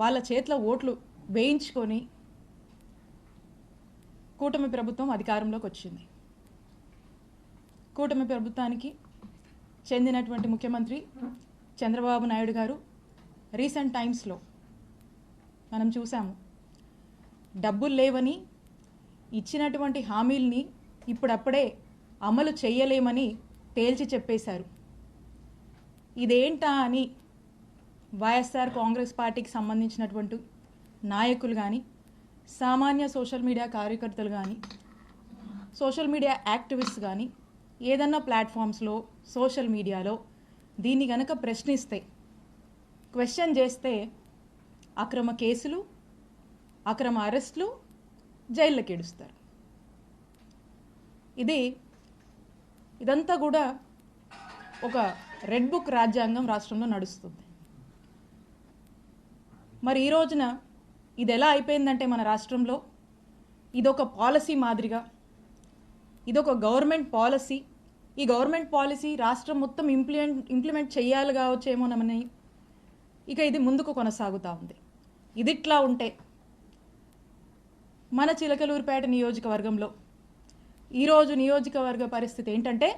వాళ్ళ చేతిలో ఓట్లు వేయించుకొని కూటమి ప్రభుత్వం అధికారంలోకి వచ్చింది. కూటమి ప్రభుత్వానికి చెందినటువంటి ముఖ్యమంత్రి చంద్రబాబు నాయుడు గారు రీసెంట్ టైమ్స్లో మనం చూసాము డబ్బులు లేవని ఇచ్చినటువంటి హామీల్ని ఇప్పుడప్పుడే అమలు చేయలేమని తేల్చి చెప్పేశారు. ఇదేంటా అని వైఎస్ఆర్ కాంగ్రెస్ పార్టీకి సంబంధించినటువంటి నాయకులు కానీ సామాన్య సోషల్ మీడియా కార్యకర్తలు కానీ సోషల్ మీడియా యాక్టివిస్ట్ కానీ ఏదన్నా ప్లాట్ఫామ్స్లో సోషల్ మీడియాలో దీన్ని గనక ప్రశ్నిస్తే క్వశ్చన్ చేస్తే అక్రమ కేసులు అక్రమ అరెస్టులు జైళ్ళకి ఏడుస్తారు. ఇది ఇదంతా కూడా ఒక రెడ్ బుక్ రాజ్యాంగం రాష్ట్రంలో నడుస్తుంది. మరి ఈ రోజున ఇది ఎలా అయిపోయిందంటే మన రాష్ట్రంలో ఇదొక పాలసీ మాదిరిగా ఇదొక గవర్నమెంట్ పాలసీ. ఈ గవర్నమెంట్ పాలసీ రాష్ట్రం మొత్తం ఇంప్లిమెంట్ ఇంప్లిమెంట్ చేయాలి కావచ్చేమోనమని ఇక ఇది ముందుకు కొనసాగుతూ ఉంది. ఇదిట్లా ఉంటే మన చిలకలూరుపేట నియోజకవర్గంలో ఈరోజు నియోజకవర్గ పరిస్థితి ఏంటంటే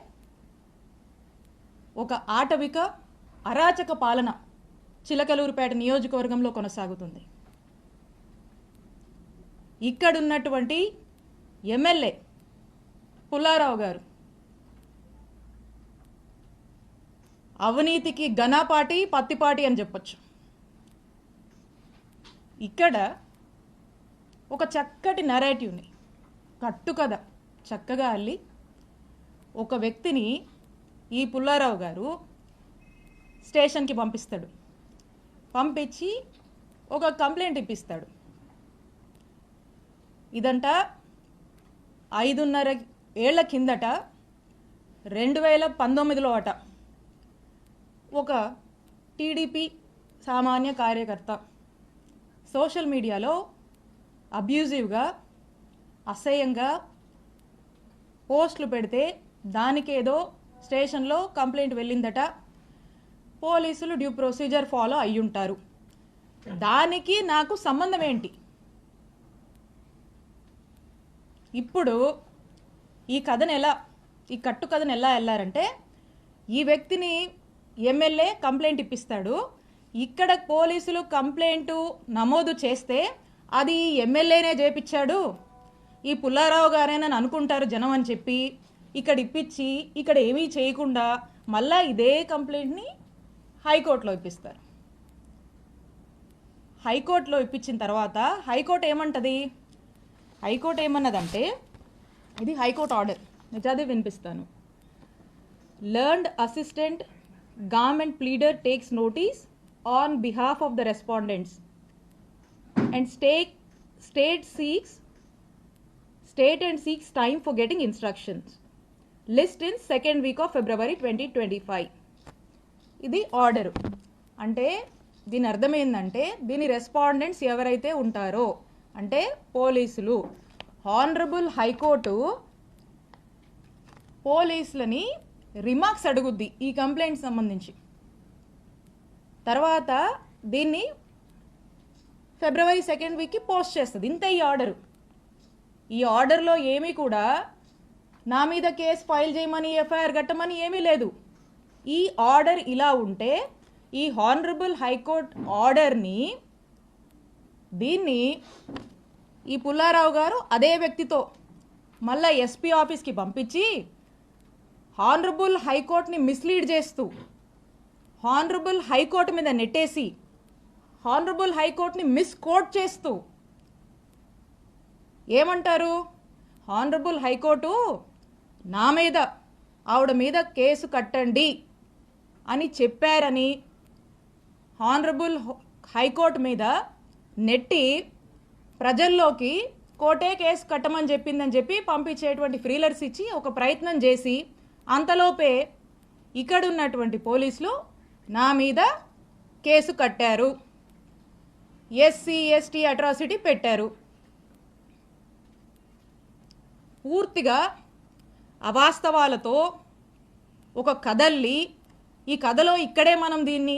ఒక ఆటవిక అరాచక పాలన చిలకలూరుపేట నియోజకవర్గంలో కొనసాగుతుంది. ఇక్కడున్నటువంటి ఎమ్మెల్యే పుల్లారావు గారు. అవినీతికి ఘనపాటి పత్తిపాటి అని చెప్పొచ్చు. ఇక్కడ ఒక చక్కటి నరేటివ్ని కట్టుకథ చక్కగా అల్లి ఒక వ్యక్తిని ఈ పుల్లారావు గారు స్టేషన్కి పంపిస్తాడు. పంపించి ఒక కంప్లైంట్ ఇప్పిస్తాడు. ఇదంట ఐదున్నర ఏళ్ళ కిందట రెండు వేల పంతొమ్మిదిలో అట ఒక టీడీపీ సామాన్య కార్యకర్త సోషల్ మీడియాలో అబ్యూజివ్గా అసహ్యంగా పోస్టులు పెడితే దానికేదో స్టేషన్లో కంప్లైంట్ వెళ్ళిందట. పోలీసులు డ్యూ ప్రొసీజర్ ఫాలో అయ్యుంటారు. దానికి నాకు సంబంధం ఏంటి ఇప్పుడు ఈ కథను ఎలా ఈ కట్టు కథను ఎలా వెళ్ళారంటే ఈ వ్యక్తిని ఎమ్మెల్యే కంప్లైంట్ ఇప్పిస్తాడు. ఇక్కడ పోలీసులు కంప్లైంట్ నమోదు చేస్తే అది ఎమ్మెల్యేనే చేపించాడు ఈ పుల్లారావు గారేనని అనుకుంటారు జనం అని చెప్పి ఇక్కడ ఇప్పించి ఇక్కడ ఏమీ చేయకుండా మళ్ళా ఇదే కంప్లైంట్ని హైకోర్టులో ఇప్పిస్తారు. హైకోర్టులో ఇప్పించిన తర్వాత హైకోర్టు ఏమంటుంది? హైకోర్టు ఏమన్నదంటే ఇది హైకోర్టు ఆర్డర్. నిజాది వినిపిస్తాను. Learned assistant government pleader takes notice on behalf of the respondents and stake state seeks state and seeks time for getting instructions list in second week of February twenty twenty five ఇది order. అంటే దీని అర్థం ఏంటంటే దీని respondents ఎవరైతే ఉంటారో అంటే పోలీసులు హానరబుల్ హైకోర్టు పోలీసులని రిమార్క్స్ అడుగుద్ది ఈ కంప్లైంట్ సంబంధించి. తర్వాత దీన్ని ఫిబ్రవరి సెకండ్ వీక్కి పోస్ట్ చేస్తుంది. ఇంత ఈ ఆర్డరు. ఈ ఆర్డర్లో ఏమీ కూడా నా మీద కేసు ఫైల్ చేయమని ఎఫ్ఐఆర్ కట్టమని ఏమీ లేదు. ఈ ఆర్డర్ ఇలా ఉంటే ఈ హానరబుల్ హైకోర్ట్ ఆర్డర్ని దీన్ని ఈ పుల్లారావు గారు అదే వ్యక్తితో మళ్ళా ఎస్పీ ఆఫీస్కి పంపించి హానరబుల్ హైకోర్టుని మిస్లీడ్ చేస్తూ హానరబుల్ హైకోర్టు మీద నెట్టేసి హానరబుల్ హైకోర్టుని మిస్కోట్ చేస్తూ ఏమంటారు? హానరబుల్ హైకోర్టు నా మీద ఆవిడ మీద కేసు కట్టండి. అని చెప్పారని హానరబుల్ హైకోర్టు మీద నెట్టి ప్రజల్లోకి కోటే కేసు కట్టమని చెప్పిందని చెప్పి పంపించేటువంటి ఫ్రీలర్స్ ఇచ్చి ఒక ప్రయత్నం చేసి అంతలోపే ఇక్కడ ఉన్నటువంటి పోలీసులు నా మీద కేసు కట్టారు. ఎస్సీ ఎస్టీ అట్రాసిటీ పెట్టారు. పూర్తిగా అవాస్తవాలతో ఒక కదల్లి ఈ కథలో ఇక్కడే మనం దీన్ని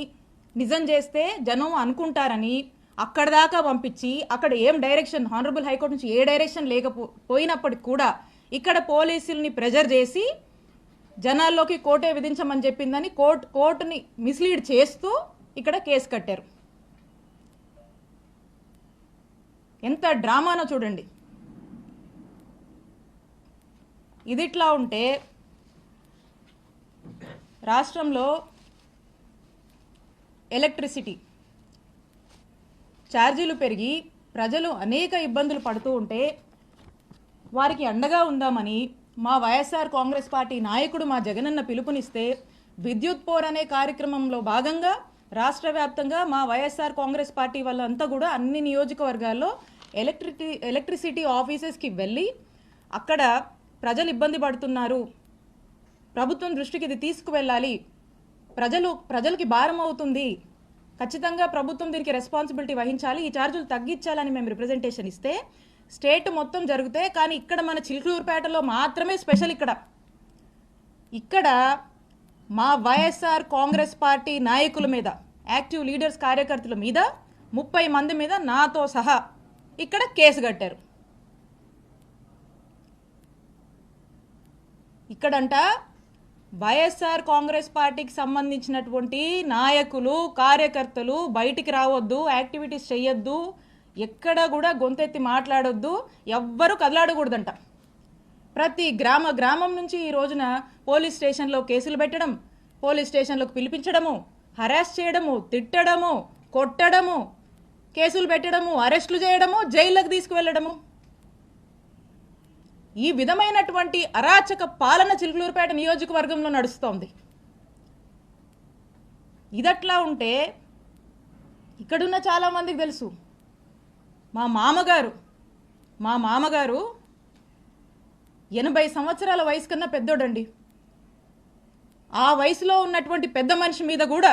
నిజం చేస్తే జనం అనుకుంటారని అక్కడ దాకా పంపించి అక్కడ ఏం డైరెక్షన్ హానరబుల్ హైకోర్టు నుంచి ఏ డైరెక్షన్ లేకపో పోయినప్పటికి కూడా ఇక్కడ పోలీసుల్ని ప్రెజర్ చేసి జనాల్లోకి కోర్టే విధించమని చెప్పిందని కోర్టు కోర్టుని మిస్లీడ్ చేస్తూ ఇక్కడ కేసు కట్టారు. ఎంత డ్రామానో చూడండి. ఇదిట్లా ఉంటే రాష్ట్రంలో ఎలక్ట్రిసిటీ ఛార్జీలు పెరిగి ప్రజలు అనేక ఇబ్బందులు పడుతూ ఉంటే వారికి అండగా ఉందామని మా వైఎస్ఆర్ కాంగ్రెస్ పార్టీ నాయకుడు మా జగనన్న పిలుపునిస్తే విద్యుత్ పోర్ అనే కార్యక్రమంలో భాగంగా రాష్ట్ర వ్యాప్తంగా మా వైఎస్ఆర్ కాంగ్రెస్ పార్టీ వాళ్ళంతా కూడా అన్ని నియోజకవర్గాల్లో ఎలక్ట్రిటీ ఎలక్ట్రిసిటీ ఆఫీసెస్కి వెళ్ళి అక్కడ ప్రజలు ఇబ్బంది పడుతున్నారు. ప్రభుత్వం దృష్టికి ఇది తీసుకువెళ్ళాలి. ప్రజలు ప్రజలకి భారం అవుతుంది. ఖచ్చితంగా ప్రభుత్వం దీనికి రెస్పాన్సిబిలిటీ వహించాలి. ఈ ఛార్జీలు తగ్గించాలని మేము రిప్రజెంటేషన్ ఇస్తే స్టేట్ మొత్తం జరిగితే కానీ ఇక్కడ మన చిలుకూరుపేటలో మాత్రమే స్పెషల్ ఇక్కడ. ఇక్కడ మా వైఎస్ఆర్ కాంగ్రెస్ పార్టీ నాయకుల మీద యాక్టివ్ లీడర్స్ కార్యకర్తల మీద ముప్పై మంది మీద నాతో సహా ఇక్కడ కేసు కట్టారు. ఇక్కడంట వైఎస్ఆర్ కాంగ్రెస్ పార్టీకి సంబంధించినటువంటి నాయకులు కార్యకర్తలు బయటికి రావద్దు యాక్టివిటీస్ చేయొద్దు ఎక్కడ కూడా గొంతెత్తి మాట్లాడొద్దు ఎవ్వరూ కదలాడకూడదంట. ప్రతి గ్రామ గ్రామం నుంచి ఈ రోజున పోలీస్ స్టేషన్లో కేసులు పెట్టడం పోలీస్ స్టేషన్లోకి పిలిపించడము హరాస్ చేయడము తిట్టడము కొట్టడము కేసులు పెట్టడము అరెస్టులు చేయడము జైళ్ళకు తీసుకువెళ్ళడము. ఈ విధమైనటువంటి అరాచక పాలన చిలుకలూరుపేట నియోజకవర్గంలో నడుస్తోంది. ఇదట్లా ఉంటే ఇక్కడున్న చాలామందికి తెలుసు. మా మామగారు మా మామగారు ఎనభై సంవత్సరాల వయసు కన్నా పెద్దోడండి. ఆ వయసులో ఉన్నటువంటి పెద్ద మనిషి మీద కూడా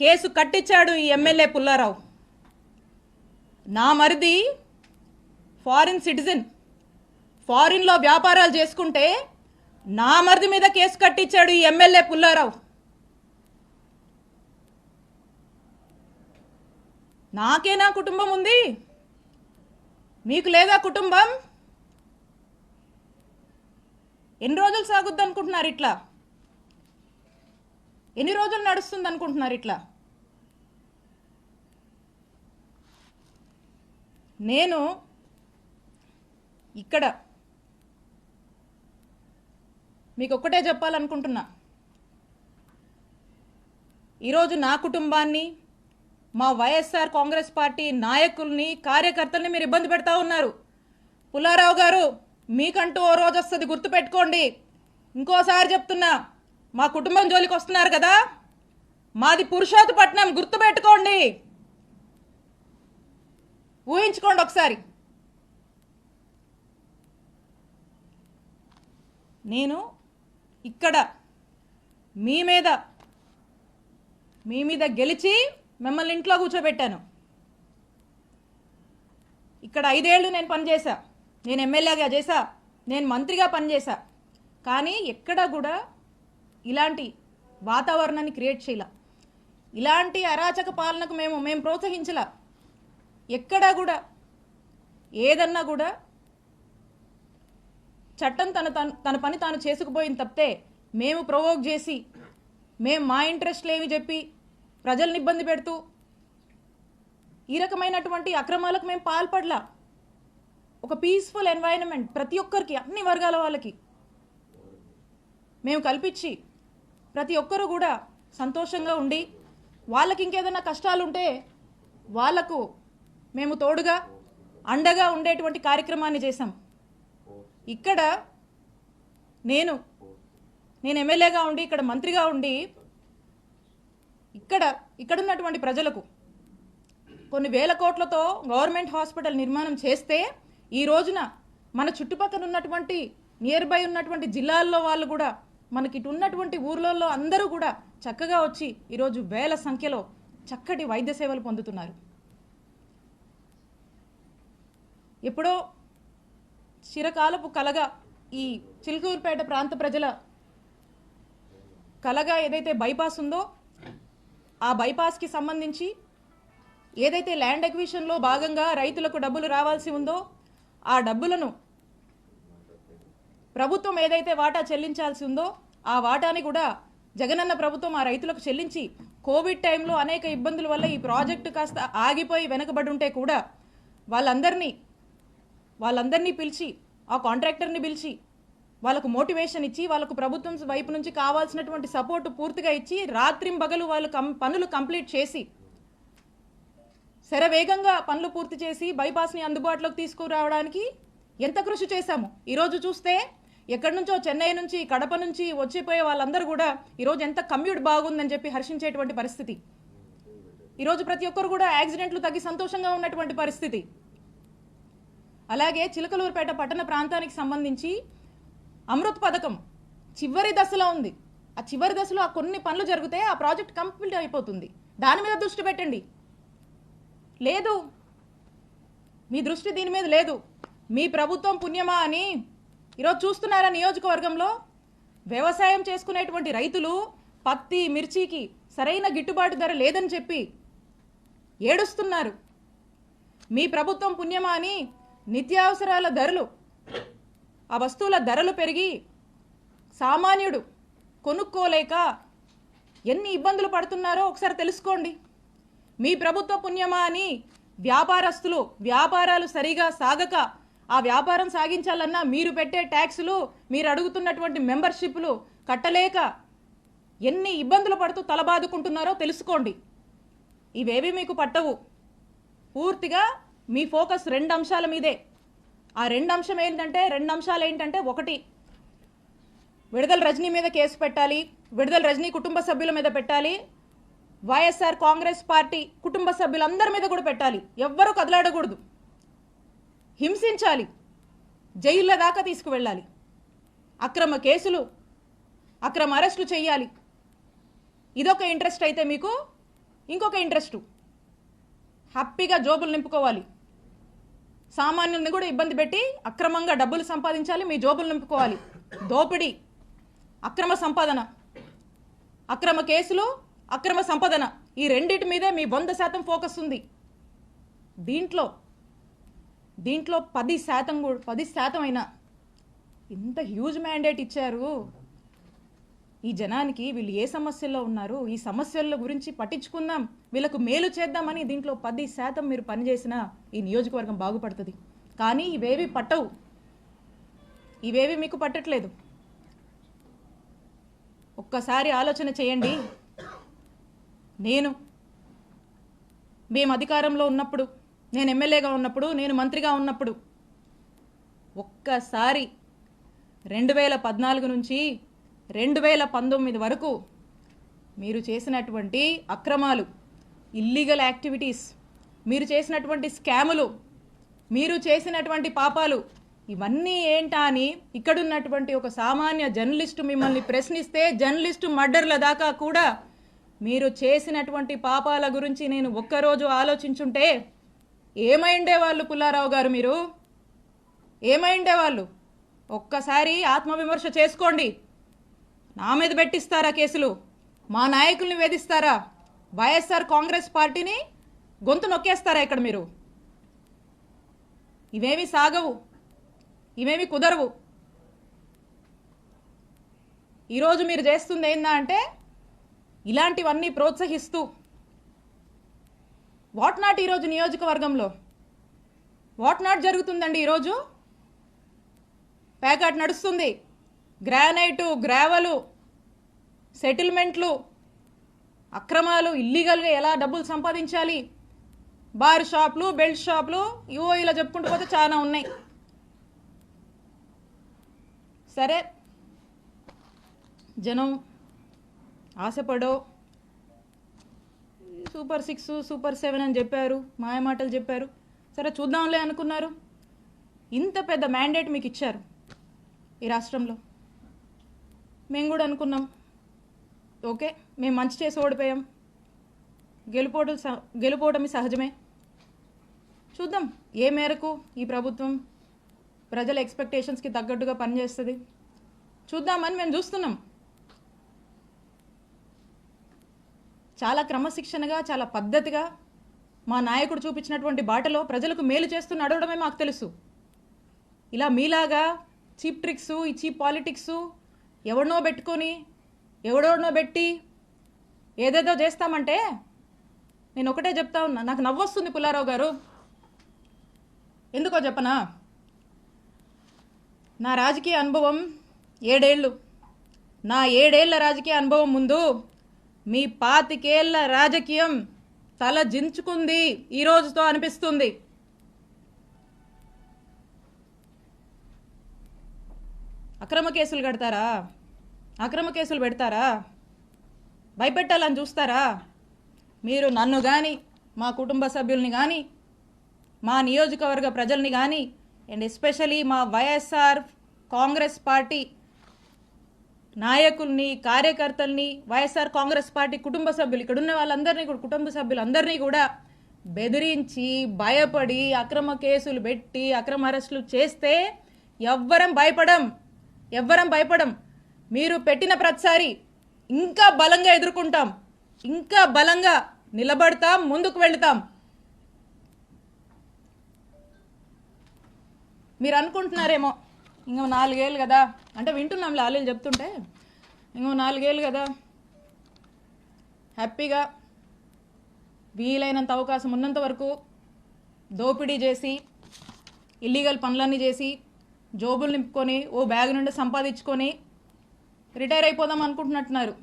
కేసు కట్టించాడు ఈ ఎమ్మెల్యే పుల్లారావు. నా మరిది ఫారిన్ సిటిజన్. ఫారిన్లో వ్యాపారాలు చేసుకుంటే నా మరిది మీద కేసు కట్టించాడు ఈ ఎమ్మెల్యే పుల్లారావు. నాకేనా కుటుంబం ఉంది. మీకు లేదా కుటుంబం? ఎన్ని రోజులు సాగుద్ది అనుకుంటున్నారు ఇట్లా? ఎన్ని రోజులు నడుస్తుంది అనుకుంటున్నారు ఇట్లా? నేను ఇక్కడ మీకు ఒక్కటే చెప్పాలనుకుంటున్నా. ఈరోజు నా కుటుంబాన్ని మా వైఎస్ఆర్ కాంగ్రెస్ పార్టీ నాయకుల్ని కార్యకర్తల్ని మీరు ఇబ్బంది పెడతా ఉన్నారు. పుల్లారావు గారు మీకంటూ ఓ రోజు వస్తుంది గుర్తుపెట్టుకోండి. ఇంకోసారి చెప్తున్నా మా కుటుంబం జోలికి వస్తున్నారు కదా? మాది పురుషోత్పట్నం గుర్తుపెట్టుకోండి. ఊహించుకోండి ఒకసారి. నేను ఇక్కడ మీ మీద మీ మీద గెలిచి మిమ్మల్ని ఇంట్లో కూర్చోబెట్టాను. ఇక్కడ ఐదేళ్ళు నేను పనిచేశా. నేను ఎమ్మెల్యేగా చేశా. నేను మంత్రిగా పనిచేశా. కానీ ఎక్కడ కూడా ఇలాంటి వాతావరణాన్ని క్రియేట్ చేయాల. ఇలాంటి అరాచక పాలనకు మేము మేము ప్రోత్సహించలా. ఎక్కడా కూడా ఏదన్నా కూడా చట్టం తన తన తన పని తాను చేసుకుపోయింది తప్పితే మేము ప్రొవోక్ చేసి మేము మా ఇంట్రెస్ట్లు ఏమి చెప్పి ప్రజల్ని ఇబ్బంది పెడుతూ ఈ రకమైనటువంటి అక్రమాలకు మేము పాల్పడలా. ఒక పీస్ఫుల్ ఎన్వైరన్మెంట్ ప్రతి ఒక్కరికి అన్ని వర్గాల వాళ్ళకి మేము కల్పించి ప్రతి ఒక్కరూ కూడా సంతోషంగా ఉండి వాళ్ళకి ఇంకేదైనా కష్టాలు ఉంటే వాళ్ళకు మేము తోడుగా అండగా ఉండేటువంటి కార్యక్రమాన్ని చేశాం. ఇక్కడ నేను నేను ఎమ్మెల్యేగా ఉండి ఇక్కడ మంత్రిగా ఉండి ఇక్కడ ఇక్కడ ఉన్నటువంటి ప్రజలకు కొన్ని వేల కోట్లతో గవర్నమెంట్ హాస్పిటల్ నిర్మాణం చేస్తే ఈ రోజున మన చుట్టుపక్కల ఉన్నటువంటి నియర్ బై ఉన్నటువంటి జిల్లాల్లో వాళ్ళు కూడా మనకి ఇటు ఉన్నటువంటి ఊర్లలో అందరూ కూడా చక్కగా వచ్చి ఈరోజు వేల సంఖ్యలో చక్కటి వైద్య సేవలు పొందుతున్నారు. ఎప్పుడో చిరకాలపు కలగా ఈ చిలుకూరుపేట ప్రాంత ప్రజల కలగా ఏదైతే బైపాస్ ఉందో ఆ బైపాస్కి సంబంధించి ఏదైతే ల్యాండ్ ఎక్విషన్లో భాగంగా రైతులకు డబ్బులు రావాల్సి ఉందో ఆ డబ్బులను ప్రభుత్వం ఏదైతే వాటా చెల్లించాల్సి ఉందో ఆ వాటాని కూడా జగనన్న ప్రభుత్వం ఆ రైతులకు చెల్లించి కోవిడ్ టైంలో అనేక ఇబ్బందుల వల్ల ఈ ప్రాజెక్టు కాస్త ఆగిపోయి వెనకబడి ఉంటే కూడా వాళ్ళందరినీ వాళ్ళందరినీ పిలిచి ఆ కాంట్రాక్టర్ని పిలిచి వాళ్ళకు మోటివేషన్ ఇచ్చి వాళ్ళకు ప్రభుత్వం వైపు నుంచి కావాల్సినటువంటి సపోర్ట్ పూర్తిగా ఇచ్చి రాత్రింబగలు వాళ్ళు కం పనులు కంప్లీట్ చేసి శరవేగంగా పనులు పూర్తి చేసి బైపాస్ని అందుబాటులోకి తీసుకురావడానికి ఎంత కృషి చేశాము? ఈరోజు చూస్తే ఎక్కడి నుంచో చెన్నై నుంచి కడప నుంచి వచ్చిపోయే వాళ్ళందరూ కూడా ఈరోజు ఎంత కమ్యూట్ బాగుందని చెప్పి హర్షించేటువంటి పరిస్థితి. ఈరోజు ప్రతి ఒక్కరు కూడా యాక్సిడెంట్లు తగ్గి సంతోషంగా ఉన్నటువంటి పరిస్థితి. అలాగే చిలకలూరుపేట పట్టణ ప్రాంతానికి సంబంధించి అమృత్ పథకం చివరి దశలో ఉంది. ఆ చివరి దశలో ఆ కొన్ని పనులు జరిగితే ఆ ప్రాజెక్ట్ కంప్లీట్ అయిపోతుంది. దాని మీద దృష్టి పెట్టండి. లేదు. మీ దృష్టి దీని మీద లేదు. మీ ప్రభుత్వం పుణ్యమా అని ఈరోజు చూస్తున్నారా నియోజకవర్గంలో? వ్యవసాయం చేసుకునేటువంటి రైతులు పత్తి మిర్చికి సరైన గిట్టుబాటు ధర లేదని చెప్పి ఏడుస్తున్నారు. మీ ప్రభుత్వం పుణ్యమా అని నిత్యావసరాల ధరలు. ఆ వస్తువుల ధరలు పెరిగి సామాన్యుడు కొనుక్కోలేక ఎన్ని ఇబ్బందులు పడుతున్నారో ఒకసారి తెలుసుకోండి. మీ ప్రభుత్వ పుణ్యమా అని వ్యాపారస్తులు వ్యాపారాలు సరిగా సాగక ఆ వ్యాపారం సాగించాలన్నా మీరు పెట్టే ట్యాక్సులు మీరు అడుగుతున్నటువంటి మెంబర్షిప్లు కట్టలేక ఎన్ని ఇబ్బందులు పడుతూ తలబాదుకుంటున్నారో తెలుసుకోండి. ఇవేవి మీకు పట్టవు. పూర్తిగా మీ ఫోకస్ రెండు అంశాల మీదే. ఆ రెండు అంశం ఏంటంటే రెండు అంశాలు ఏంటంటే ఒకటి విడుదల రజనీ మీద కేసు పెట్టాలి విడుదల రజనీ కుటుంబ సభ్యుల మీద పెట్టాలి వైఎస్ఆర్ కాంగ్రెస్ పార్టీ కుటుంబ సభ్యులందరి మీద కూడా పెట్టాలి. ఎవ్వరూ కదలాడకూడదు. హింసించాలి. జైళ్ళ దాకా తీసుకువెళ్ళాలి. అక్రమ కేసులు అక్రమ అరెస్టులు చేయాలి ఇదొక ఇంట్రెస్ట్ అయితే మీకు ఇంకొక ఇంట్రెస్ట్. హ్యాపీగా జోబులు నింపుకోవాలి. సామాన్యుల్ని కూడా ఇబ్బంది పెట్టి అక్రమంగా డబ్బులు సంపాదించాలి మీ జోబులు నింపుకోవాలి. దోపిడీ. అక్రమ సంపాదన. అక్రమ కేసులు అక్రమ సంపాదన. ఈ రెండింటి మీదే మీ వంద శాతం ఫోకస్ ఉంది. దీంట్లో దీంట్లో పది శాతం కూడా పది శాతం అయినా ఇంత హ్యూజ్ మ్యాండేట్ ఇచ్చారు. ఈ జనానికి వీళ్ళు ఏ సమస్యల్లో ఉన్నారు? ఈ సమస్యల గురించి పట్టించుకుందాం. వీళ్ళకు మేలు చేద్దామని దీంట్లో పది శాతం మీరు పనిచేసినా ఈ నియోజకవర్గం బాగుపడుతుంది. కానీ ఇవేవి పట్టవు. ఇవేవి మీకు పట్టట్లేదు. ఒక్కసారి ఆలోచన చేయండి. నేను మేము అధికారంలో ఉన్నప్పుడు నేను ఎమ్మెల్యేగా ఉన్నప్పుడు నేను మంత్రిగా ఉన్నప్పుడు ఒక్కసారి రెండు వేల పద్నాలుగు నుంచి రెండు వేల పంతొమ్మిది వరకు మీరు చేసినటువంటి అక్రమాలు ఇల్లీగల్ యాక్టివిటీస్ మీరు చేసినటువంటి స్కాములు మీరు చేసినటువంటి పాపాలు ఇవన్నీ ఏంటా అని ఇక్కడున్నటువంటి ఒక సామాన్య జర్నలిస్టు మిమ్మల్ని ప్రశ్నిస్తే జర్నలిస్టు మర్డర్ల దాకా కూడా మీరు చేసినటువంటి పాపాల గురించి నేను ఒక్కరోజు ఆలోచించుంటే ఏమైండే వాళ్ళు పుల్లారావు గారు మీరు? ఏమైండే వాళ్ళు? ఒక్కసారి ఆత్మవిమర్శ చేసుకోండి. నా మీద పెట్టిస్తారా కేసులు? మా నాయకుల్ని వేధిస్తారా? వైఎస్ఆర్ కాంగ్రెస్ పార్టీని గొంతు నొక్కేస్తారా ఇక్కడ మీరు? ఇవేమి సాగవు. ఇవేమి కుదరవు. ఈరోజు మీరు చేస్తుంది ఏందా అంటే ఇలాంటివన్నీ ప్రోత్సహిస్తూ. వాట్ నాట్ ఈరోజు నియోజకవర్గంలో? వాట్ నాట్ జరుగుతుందండి ఈరోజు? ప్యాకాట్ నడుస్తుంది. గ్రానైటు గ్రావలు సెటిల్మెంట్లు అక్రమాలు ఇల్లీగల్గా ఎలా డబ్బులు సంపాదించాలి? బార్ షాప్లు బెల్ట్ షాప్లు ఇవో ఇలా చెప్పుకుంటూ పోతే చాలా ఉన్నాయి. సరే. జనం ఆశపడో. సూపర్ సిక్స్ సూపర్ సెవెన్ అని చెప్పారు మాయమాటలు చెప్పారు. సరే చూద్దాంలే అనుకున్నారు. ఇంత పెద్ద మ్యాండేట్ మీకు ఇచ్చారు ఈ రాష్ట్రంలో. మేము కూడా అనుకున్నాం. ఓకే మేము మంచి చేసి ఓడిపోయాం. గెలుపోవడం స- గెలుపోవటమి సహజమే. చూద్దాం ఏ మేరకు ఈ ప్రభుత్వం ప్రజల ఎక్స్పెక్టేషన్స్కి తగ్గట్టుగా పనిచేస్తుంది. చూద్దామని మేము చూస్తున్నాం. చాలా క్రమశిక్షణగా చాలా పద్ధతిగా మా నాయకుడు చూపించినటువంటి బాటలో ప్రజలకు మేలు చేస్తూ నడవడమే మాకు తెలుసు. ఇలా మీలాగా చీప్ ట్రిక్స్ ఈ చీప్ పాలిటిక్స్ ఎవడినో పెట్టుకొని ఎవడెవడనో పెట్టి ఏదేదో చేస్తామంటే నేను ఒకటే చెప్తా ఉన్నా. నాకు నవ్వొస్తుంది పుల్లారావు గారు. ఎందుకో చెప్పనా? నా రాజకీయ అనుభవం ఏడేళ్ళు. నా ఏడేళ్ళ రాజకీయ అనుభవం ముందు మీ పాతికేళ్ళ రాజకీయం తల జించుకుంది ఈ రోజుతో అనిపిస్తుంది. అక్రమ కేసులు కడతారా? అక్రమ కేసులు పెడతారా? భయపెట్టాలని చూస్తారా? మీరు నన్ను కానీ మా కుటుంబ సభ్యుల్ని కానీ మా నియోజకవర్గ ప్రజల్ని కానీ అండ్ ఎస్పెషలీ మా వైఎస్ఆర్ కాంగ్రెస్ పార్టీ నాయకుల్ని కార్యకర్తల్ని వైఎస్ఆర్ కాంగ్రెస్ పార్టీ కుటుంబ సభ్యులు ఇక్కడ ఉన్న వాళ్ళందరినీ కూడా కుటుంబ సభ్యులందరినీ కూడా బెదిరించి భయపడి అక్రమ కేసులు పెట్టి అక్రమ అరెస్టులు చేస్తే ఎవ్వరం భయపడం. ఎవ్వరం భయపడం. మీరు పెట్టిన ప్రతిసారి ఇంకా బలంగా ఎదుర్కొంటాం. ఇంకా బలంగా నిలబడతాం ముందుకు వెళతాం. మీరు అనుకుంటున్నారేమో ఇంకో నాలుగేళ్ళు కదా. అంటే వింటున్నాం లాలీలు చెప్తుంటే ఇంకో నాలుగేళ్ళు కదా. హ్యాపీగా వీలైనంత అవకాశం ఉన్నంత వరకు దోపిడీ చేసి ఇల్లీగల్ పనులన్నీ చేసి జోబులు నింపుకొని ఓ బ్యాగ్ నుండి సంపాదించుకొని రిటైర్ అయిపోదాం అనుకుంటున్నట్టున్నారు.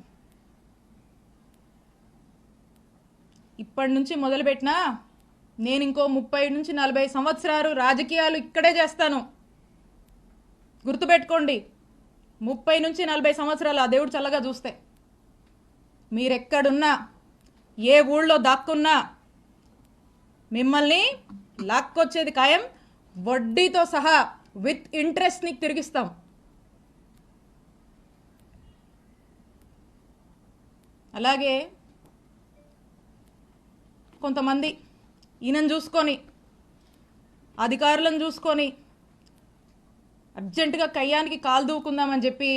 ఇప్పటి నుంచి మొదలుపెట్టినా నేను ఇంకో ముప్పై నుంచి నలభై సంవత్సరాలు రాజకీయాలు ఇక్కడే చేస్తాను. గుర్తుపెట్టుకోండి ముప్పై నుంచి నలభై సంవత్సరాలు ఆ దేవుడు చల్లగా చూస్తే. మీరెక్కడున్నా ఏ ఊళ్ళో దాక్కున్నా మిమ్మల్ని లాక్కొచ్చేది ఖాయం వడ్డీతో సహా విత్ ఇంట్రెస్ట్ నీకు తిరిగిస్తాం. అలాగే కొంతమంది ఈయనను చూసుకొని అధికారులను చూసుకొని అర్జెంటుగా కయ్యానికి కాలు దూకుందామని చెప్పి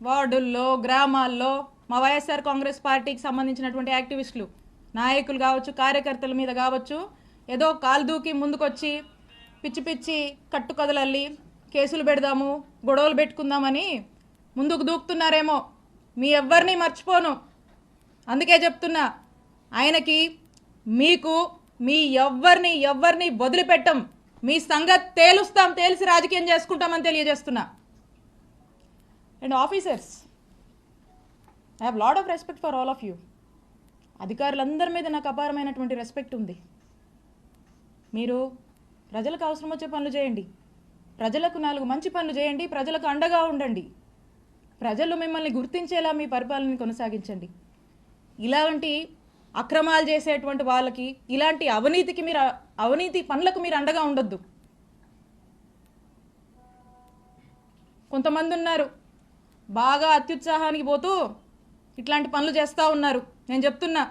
వార్డుల్లో గ్రామాల్లో మా వైఎస్ఆర్ కాంగ్రెస్ పార్టీకి సంబంధించినటువంటి యాక్టివిస్టులు నాయకులు కావచ్చు కార్యకర్తల మీద కావచ్చు ఏదో కాలు దూకి ముందుకొచ్చి పిచ్చి పిచ్చి కట్టుకథలల్లి కేసులు పెడదాము గొడవలు పెట్టుకుందామని ముందుకు దూకుతున్నారేమో. మీ ఎవ్వరిని మర్చిపోను. అందుకే చెప్తున్నా ఆయనకి మీకు మీ ఎవ్వరిని ఎవ్వరిని వదిలిపెట్టం. మీ సంగతి తేలుస్తాం తేల్చి రాజకీయం చేసుకుంటామని తెలియజేస్తున్నా. And officers I have lot of respect for all of you అధికారులందరి మీద నాకు అపారమైనటువంటి రెస్పెక్ట్ ఉంది. మీరు ప్రజలకు అవసరం వచ్చే పనులు చేయండి. ప్రజలకు నాలుగు మంచి పనులు చేయండి. ప్రజలకు అండగా ఉండండి. ప్రజలు మిమ్మల్ని గుర్తించేలా మీ పరిపాలనని కొనసాగించండి. ఇలాంటి అక్రమాలు చేసేటువంటి వాళ్ళకి ఇలాంటి అవినీతికి మీరు అవినీతి పనులకు మీరు అండగా ఉండొద్దు. కొంతమంది ఉన్నారు బాగా అత్యుత్సాహానికి పోతూ ఇట్లాంటి పనులు చేస్తూ ఉన్నారు. నేను చెప్తున్నా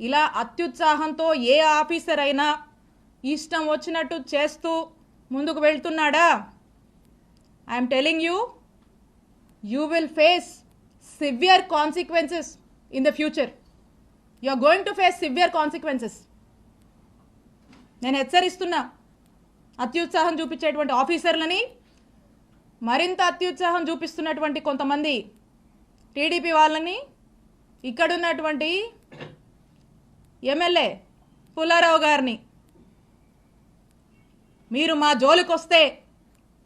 ఇలా అత్యుత్సాహంతో ఏ ఆఫీసర్ అయినా ఇష్టం వచ్చినట్టు చేస్తూ ముందుకు వెళ్తున్నాడా? I'm telling you you will face severe consequences in the future you are going to face severe consequences నేను హెచ్చరిస్తున్నా అత్యుత్సాహం చూపించేటువంటి ఆఫీసర్లని మరింత అత్యుత్సాహం చూపిస్తున్నటువంటి కొంతమంది టీడీపీ వాళ్ళని ఇక్కడున్నటువంటి ఎమ్మెల్యే పుల్లారావు గారిని మీరు మా జోలికొస్తే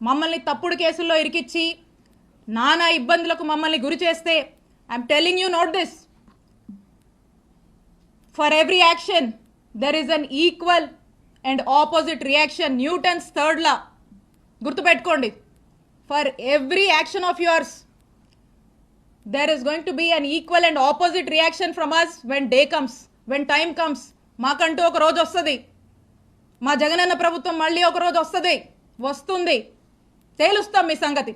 మమ్మల్ని తప్పుడు కేసుల్లో ఇరికిచ్చి నానా ఇబ్బందులకు మమ్మల్ని గురి చేస్తే I'm telling you note this for every action there is an equal and opposite reaction Newton's third law గుర్తుపెట్టుకోండి. For every action of yours there is going to be an equal and opposite reaction from us when day comes when time comes మాకంటూ ఒక రోజు వస్తుంది. మా జగనన్న ప్రభుత్వం మళ్ళీ ఒక రోజు వస్తుంది. వస్తుంది. తేలుస్తాం మీ సంగతి.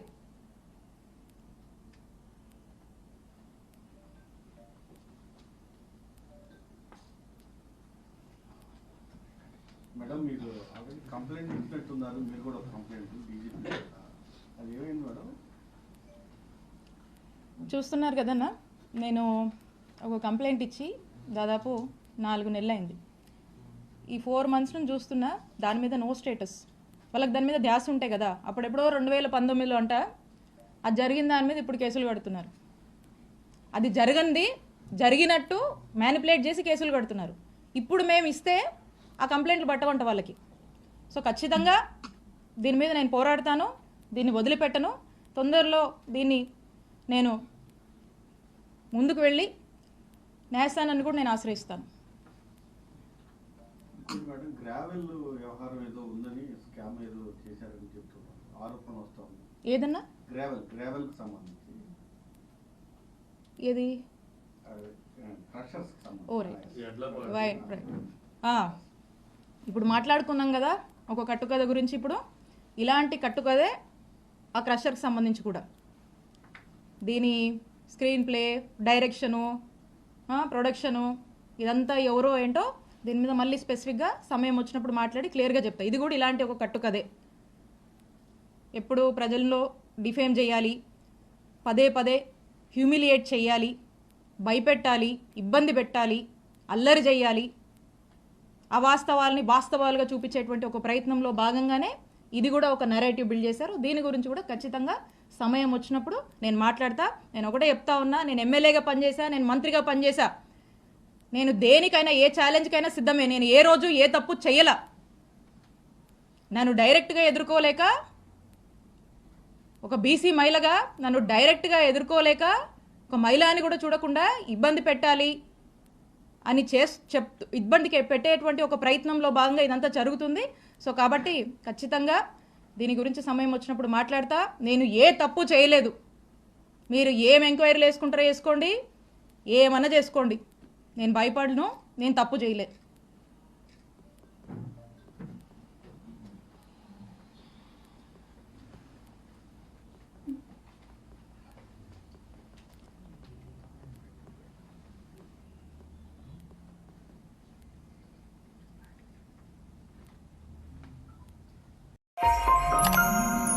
మేడం మీరు ఆల్రెడీ కంప్లైంట్ ఇచ్చినట్టున్నారు. మీరు కూడా ఒక కంప్లైంట్ డీజీపీ అది ఏమైంది మేడం? చూస్తున్నారు కదన్నా? నేను ఒక కంప్లైంట్ ఇచ్చి దాదాపు నాలుగు నెలలైంది. ఈ ఫోర్ మంత్స్ నుంచి చూస్తున్నా దాని మీద నో స్టేటస్. వాళ్ళకి దాని మీద ధ్యాస ఉంటాయి కదా అప్పుడెప్పుడో రెండు వేల పంతొమ్మిదిలో అంట అది జరిగిన దాని మీద ఇప్పుడు కేసులు కడుతున్నారు. అది జరగంది జరిగినట్టు మ్యానిపులేట్ చేసి కేసులు కడుతున్నారు. ఇప్పుడు మేము ఇస్తే ఆ కంప్లైంట్లు పట్టవంట వాళ్ళకి. సో ఖచ్చితంగా దీని మీద నేను పోరాడతాను దీన్ని వదిలిపెట్టను. తొందరలో దీన్ని నేను ముందుకు వెళ్ళి న్యాయస్థానాన్ని కూడా నేను ఆశ్రయిస్తాను. మేడం గ్రావెల్ వ్యవహారం ఏదో ఉందని స్కామ్ ఏదో చేశారని చెప్తున్నారు. ఆరోపణ వస్తా ఉంది. ఏదన్నా? గ్రావెల్ గ్రావెల్కి సంబంధించి. ఏది? క్రషర్స్ ఓ సంబంధించి. రైట్. Right right. ఆ, ఇప్పుడు మాట్లాడుకున్నాం కదా ఒక కట్టుకథ గురించి ఇప్పుడు. ఇలాంటి కట్టుకథే ఆ క్రషర్కి సంబంధించి కూడా. దీని స్క్రీన్ ప్లే డైరెక్షను ఆ, ప్రొడక్షను ఇదంతా ఎవరో ఏంటో దీని మీద మళ్ళీ స్పెసిఫిక్గా సమయం వచ్చినప్పుడు మాట్లాడి క్లియర్గా చెప్తా. ఇది కూడా ఇలాంటి ఒక కట్టుకదే ఎప్పుడు ప్రజల్లో డిఫేమ్ చేయాలి పదే పదే హ్యూమిలియేట్ చేయాలి భయపెట్టాలి ఇబ్బంది పెట్టాలి అల్లరి చేయాలి. అవాస్తవాల్ని వాస్తవాలుగా చూపించేటువంటి ఒక ప్రయత్నంలో భాగంగానే ఇది కూడా ఒక నెరేటివ్ బిల్డ్ చేశారు. దీని గురించి కూడా ఖచ్చితంగా సమయం వచ్చినప్పుడు నేను మాట్లాడతా. నేను ఒకటే చెప్తా ఉన్నా నేను ఎమ్మెల్యేగా పనిచేశా నేను మంత్రిగా పనిచేశా. నేను దేనికైనా ఏ ఛాలెంజ్కైనా సిద్ధమే. నేను ఏ రోజు ఏ తప్పు చెయ్యలా. నన్ను డైరెక్ట్గా ఎదుర్కోలేక ఒక బీసీ మహిళగా నన్ను డైరెక్ట్గా ఎదుర్కోలేక ఒక మహిళ అని కూడా చూడకుండా ఇబ్బంది పెట్టాలి అని చేస్ చెప్తూ ఇబ్బందికి పెట్టేటువంటి ఒక ప్రయత్నంలో భాగంగా ఇదంతా జరుగుతుంది. సో కాబట్టి ఖచ్చితంగా దీని గురించి సమయం వచ్చినప్పుడు మాట్లాడతా. నేను ఏ తప్పు చేయలేదు. మీరు ఏం ఎంక్వైరీలు వేసుకుంటారో వేసుకోండి. ఏమన్నా చేసుకోండి. నేను భయపడను నేను తప్పు చేయలే. you